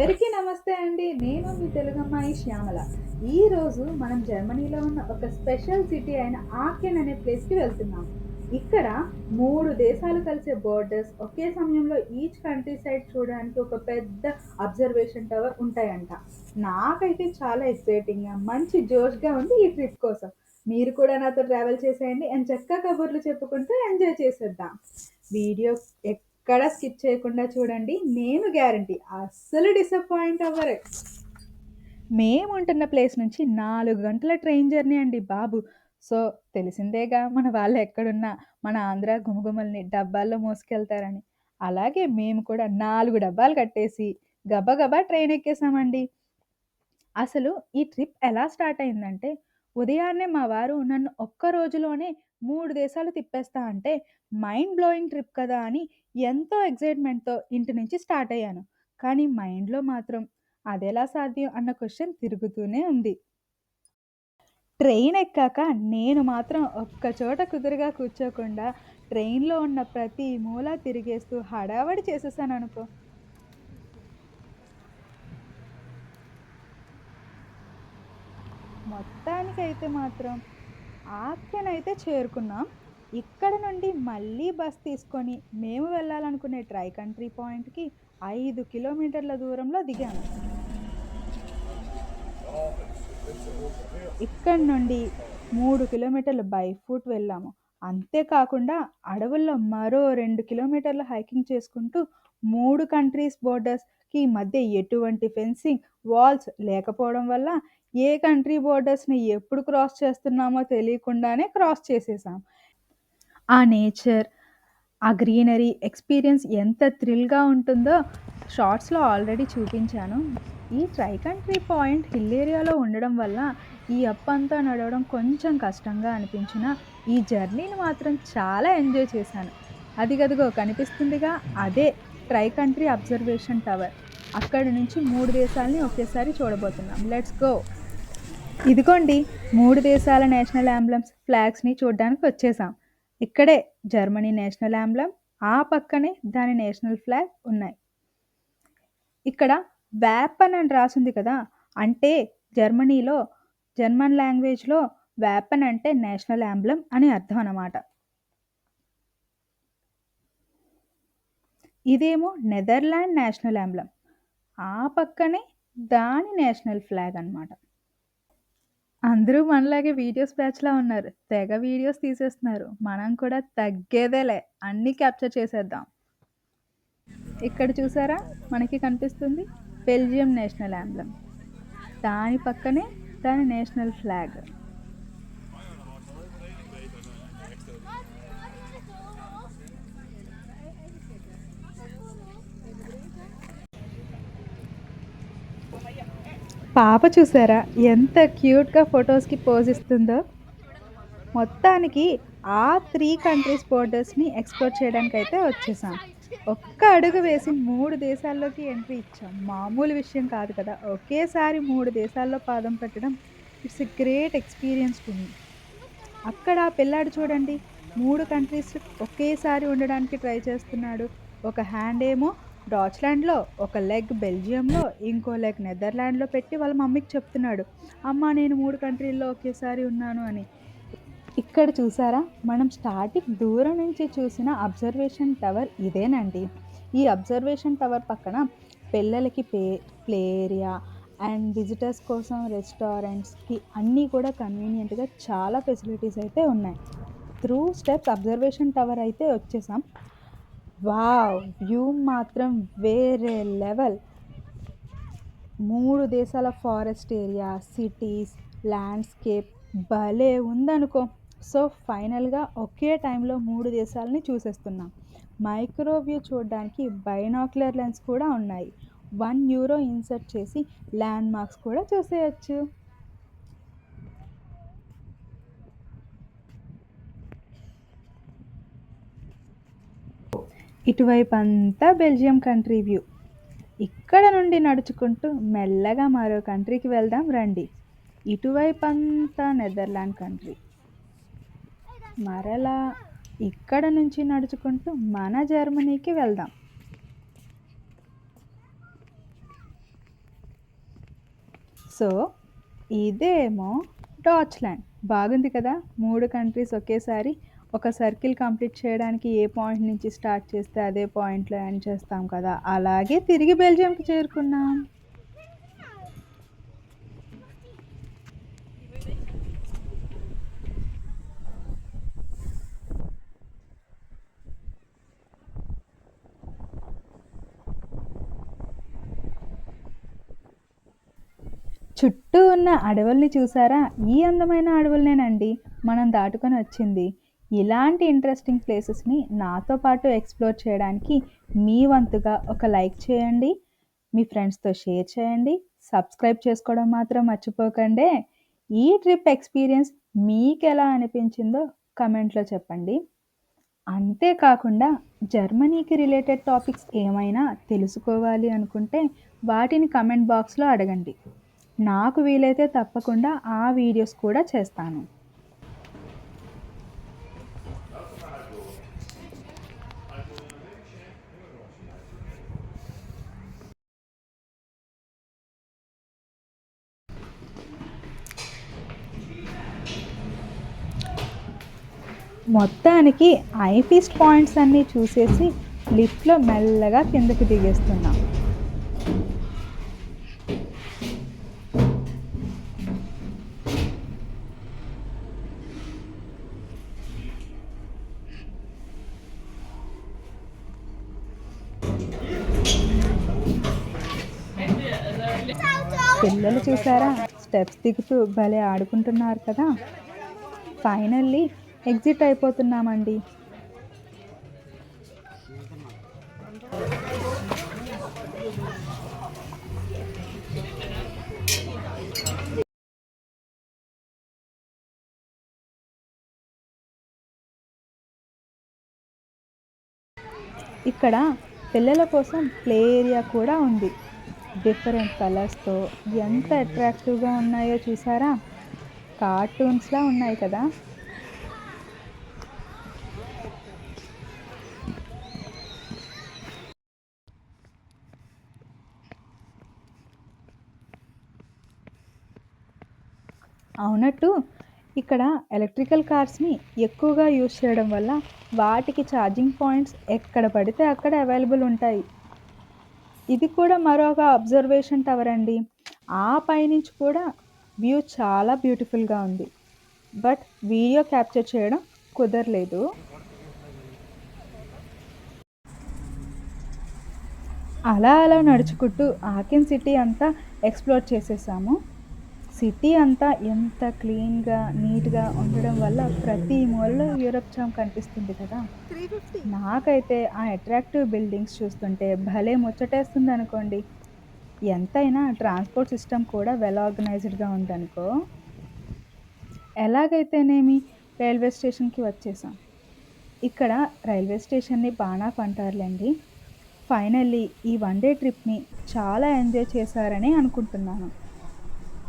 అందరికీ నమస్తే అండి. నేను మీ తెలుగమ్మాయి శ్యామల. ఈరోజు మనం జర్మనీలో ఉన్న ఒక స్పెషల్ సిటీ అయిన ఆకెన్ అనే ప్లేస్కి వెళ్తున్నాం. ఇక్కడ మూడు దేశాలు కలిసే బోర్డర్స్ ఒకే సమయంలో ఈచ్ కంట్రీ సైడ్ చూడడానికి ఒక పెద్ద అబ్జర్వేషన్ టవర్ ఉంటాయంట. నాకైతే చాలా ఎక్సైటింగ్గా మంచి జోష్గా ఉంది ఈ ట్రిప్ కోసం. మీరు కూడా నాతో ట్రావెల్ చేసేయండి. అండ్ చక్కగా కబుర్లు చెప్పుకుంటూ ఎంజాయ్ చేసేద్దాం. వీడియో ఎక్కడ స్కిప్ చేయకుండా చూడండి. నేను గ్యారంటీ అస్సలు డిసప్పాయింట్ అవ్వరు. మేము ఉంటున్న ప్లేస్ నుంచి నాలుగు గంటల ట్రైన్ జర్నీ అండి బాబు. సో తెలిసిందేగా మన వాళ్ళు ఎక్కడున్నా మన ఆంధ్ర గుమగుమల్ని డబ్బాల్లో మోసుకెళ్తారని. అలాగే మేము కూడా నాలుగు డబ్బాలు కట్టేసి గబగబా ట్రైన్ ఎక్కేసామండి. అసలు ఈ ట్రిప్ ఎలా స్టార్ట్ అయిందంటే ఉదయాన్నే మా వారు నన్ను ఒక్క రోజులోనే మూడు దేశాలు తిప్పేస్తా అంటే మైండ్ బ్లోయింగ్ ట్రిప్ కదా అని ఎంతో ఎగ్జైట్మెంట్తో ఇంటి నుంచి స్టార్ట్ అయ్యాను. కానీ మైండ్లో మాత్రం అదెలా సాధ్యం అన్న క్వశ్చన్ తిరుగుతూనే ఉంది. ట్రైన్ ఎక్కాక నేను మాత్రం ఒక్క చోట కుదురుగా కూర్చోకుండా ట్రైన్లో ఉన్న ప్రతి మూల తిరిగేస్తూ హడావడి చేసేసాను అనుకో. మొత్తానికైతే మాత్రం ఆఖ్యనైతే అయితే చేరుకున్నాం. ఇక్కడ నుండి మళ్ళీ బస్ తీసుకొని మేము వెళ్ళాలనుకునే ట్రై కంట్రీ పాయింట్కి ఐదు కిలోమీటర్ల దూరంలో దిగాము ఇక్కడ నుండి మూడు కిలోమీటర్లు బై ఫుట్ వెళ్ళాము. అంతేకాకుండా అడవుల్లో మరో రెండు కిలోమీటర్లు హైకింగ్ చేసుకుంటూ మూడు కంట్రీస్ బోర్డర్స్కి మధ్య ఎటువంటి ఫెన్సింగ్ వాల్స్ లేకపోవడం వల్ల ఏ కంట్రీ బోర్డర్స్ని ఎప్పుడు క్రాస్ చేస్తున్నామో తెలియకుండానే క్రాస్ చేసేసాం. ఆ నేచర్ ఆ గ్రీనరీ ఎక్స్పీరియన్స్ ఎంత థ్రిల్గా ఉంటుందో షార్ట్స్లో ఆల్రెడీ చూపించాను. ఈ ట్రై కంట్రీ పాయింట్ హిల్ ఏరియాలో ఉండడం వల్ల ఈ అప్ అంతా నడవడం కొంచెం కష్టంగా అనిపించిన ఈ జర్నీని మాత్రం చాలా ఎంజాయ్ చేశాను. అది గదిగో కనిపిస్తుందిగా అదే ట్రై కంట్రీ అబ్జర్వేషన్ టవర్. అక్కడి నుంచి మూడు దేశాలని ఒకేసారి చూడబోతున్నాం. Let's go! ఇదిగోండి మూడు దేశాల నేషనల్ అంబ్లమ్స్ ఫ్లాగ్స్ని చూడడానికి వచ్చేసాం. ఇక్కడే జర్మనీ నేషనల్ అంబ్లం ఆ పక్కనే దాని నేషనల్ ఫ్లాగ్ ఉన్నాయి. ఇక్కడ వ్యాపన్ అని రాసింది కదా అంటే జర్మనీలో జర్మన్ లాంగ్వేజ్లో వ్యాపన్ అంటే నేషనల్ అంబ్లం అని అర్థం అన్నమాట. ఇదేమో నెదర్లాండ్ నేషనల్ అంబ్లం ఆ పక్కనే దాని నేషనల్ ఫ్లాగ్ అన్నమాట. అందరూ మనలాగే వీడియోస్ బ్యాచ్లా ఉన్నారు. తెగ వీడియోస్ తీసేస్తున్నారు. మనం కూడా తగ్గేదేలే. అన్నీ క్యాప్చర్ చేసేద్దాం. ఇక్కడ చూసారా? మనకి కనిపిస్తుంది బెల్జియం నేషనల్ యాంబ్లం దాని పక్కనే దాని నేషనల్ ఫ్లాగ్. పాప చూసారా? ఎంత క్యూట్గా ఫొటోస్కి పోజ్ ఇస్తుందో. మొత్తానికి ఆ త్రీ కంట్రీస్ బోర్డర్స్ని ఎక్స్ప్లోర్ చేయడానికి అయితే వచ్చేసాం. ఒక్క అడుగు వేసి మూడు దేశాల్లోకి ఎంట్రీ ఇచ్చాం. మామూలు విషయం కాదు కదా. ఒకేసారి మూడు దేశాల్లో పాదం పెట్టడం it's a great experience to me. అక్కడ ఆ పిల్లాడు చూడండి. మూడు కంట్రీస్ ఒకేసారి ఉండడానికి ట్రై చేస్తున్నాడు. ఒక హ్యాండ్ ఏమో డాచ్లాండ్లో ఒక లెగ్ బెల్జియంలో ఇంకో లెగ్ నెదర్లాండ్లో పెట్టి వాళ్ళ మమ్మీకి చెప్తున్నాడు. అమ్మ నేను మూడు కంట్రీల్లో ఒకేసారి ఉన్నాను అని. ఇక్కడ చూసారా? మనం స్టార్టింగ్ దూరం నుంచి చూసిన అబ్జర్వేషన్ టవర్ ఇదేనండి. ఈ అబ్జర్వేషన్ టవర్ పక్కన పిల్లలకి పే ప్లే ఏరియా అండ్ విజిటర్స్ కోసం రెస్టారెంట్స్కి అన్నీ కూడా కన్వీనియంట్గా చాలా ఫెసిలిటీస్ అయితే ఉన్నాయి. త్రూ స్టెప్స్ అబ్జర్వేషన్ టవర్ అయితే వచ్చేసాం. వావ్ వ్యూ మాత్రం వేరే లెవెల్. మూడు దేశాల ఫారెస్ట్ ఏరియా సిటీస్ ల్యాండ్స్కేప్ భలే ఉందనుకో. సో ఫైనల్గా ఒకే టైంలో మూడు దేశాలని చూసేస్తున్నాం. మైక్రో వ్యూ చూడడానికి బైనాక్యులర్ లెన్స్ కూడా ఉన్నాయి. వన్ యూరో ఇన్సర్ట్ చేసి ల్యాండ్ మార్క్స్ కూడా చూసేయచ్చు. ఇటువైపు అంతా బెల్జియం కంట్రీ వ్యూ. ఇక్కడ నుండి నడుచుకుంటూ మెల్లగా మరో కంట్రీకి వెళ్దాం రండి. ఇటువైపు అంతా నెదర్లాండ్ కంట్రీ. మరలా ఇక్కడ నుంచి నడుచుకుంటూ మన జర్మనీకి వెళ్దాం. సో ఇదేమో డాచ్లాండ్. బాగుంది కదా? మూడు కంట్రీస్ ఒకేసారి ఒక సర్కిల్ కంప్లీట్ చేయడానికి ఏ పాయింట్ నుంచి స్టార్ట్ చేస్తే అదే పాయింట్లో ఎండ్ చేస్తాం కదా. అలాగే తిరిగి బెల్జియంకి చేరుకున్నాం. చుట్టూ ఉన్న అడవుల్ని చూసారా? ఈ అందమైన అడవులనేనండి. మనం దాటుకొని వచ్చింది. ఇలాంటి ఇంట్రెస్టింగ్ ప్లేసెస్ని నాతో పాటు ఎక్స్ప్లోర్ చేయడానికి మీ వంతుగా ఒక లైక్ చేయండి మీ ఫ్రెండ్స్తో షేర్ చేయండి సబ్స్క్రైబ్ చేసుకోవడం మాత్రం మర్చిపోకండి. ఈ ట్రిప్ ఎక్స్పీరియన్స్ మీకు ఎలా అనిపించిందో కమెంట్లో చెప్పండి. అంతేకాకుండా జర్మనీకి రిలేటెడ్ టాపిక్స్ ఏమైనా తెలుసుకోవాలి అనుకుంటే వాటిని కమెంట్ బాక్స్లో అడగండి. నాకు వీలైతే తప్పకుండా ఆ వీడియోస్ కూడా చేస్తాను. మొత్తానికి ఐపీస్ట్ పాయింట్స్ అన్నీ చూసేసి లిఫ్ట్లో మెల్లగా కిందకి దిగేస్తున్నాం. పిల్లలు చూసారా? స్టెప్స్ దిగుతూ భలే ఆడుకుంటున్నారు కదా. ఫైనల్లీ ఎగ్జిట్ అయిపోతున్నామండి. ఇక్కడ పిల్లల కోసం ప్లే ఏరియా కూడా ఉంది. డిఫరెంట్ కలర్స్తో ఎంత అట్రాక్టివ్గా ఉన్నాయో చూసారా? కార్టూన్స్లా ఉన్నాయి కదా. అవునట్టు ఇక్కడ ఎలక్ట్రికల్ కార్స్ని ఎక్కువగా యూజ్ చేయడం వల్ల వాటికి ఛార్జింగ్ పాయింట్స్ ఎక్కడ పడితే అక్కడ అవైలబుల్ ఉంటాయి. ఇది కూడా మరొక అబ్జర్వేషన్ టవర్ అండి. ఆ పైనుంచి కూడా వ్యూ చాలా బ్యూటిఫుల్గా ఉంది. బట్ వీడియో క్యాప్చర్ చేయడం కుదరలేదు. అలా అలా నడుచుకుంటూ ఆకిన్ సిటీ అంతా ఎక్స్ప్లోర్ చేసేసాము. సిటీ అంతా ఎంత క్లీన్గా నీట్గా ఉండడం వల్ల ప్రతి మూలలో యూరప్ చామ్ కనిపిస్తుంది కదా. నాకైతే ఆ అట్రాక్టివ్ బిల్డింగ్స్ చూస్తుంటే భలే ముచ్చటేస్తుంది అనుకోండి. ఎంతైనా ట్రాన్స్పోర్ట్ సిస్టమ్ కూడా వెల్ ఆర్గనైజ్డ్గా ఉందనుకో. ఎలాగైతేనేమి రైల్వే స్టేషన్కి వచ్చేసాం. ఇక్కడ రైల్వే స్టేషన్ని బాణాఫ్ అంటారులేండి ఫైనల్లీ ఈ వన్ డే ట్రిప్ని చాలా ఎంజాయ్ చేశారని అనుకుంటున్నాను.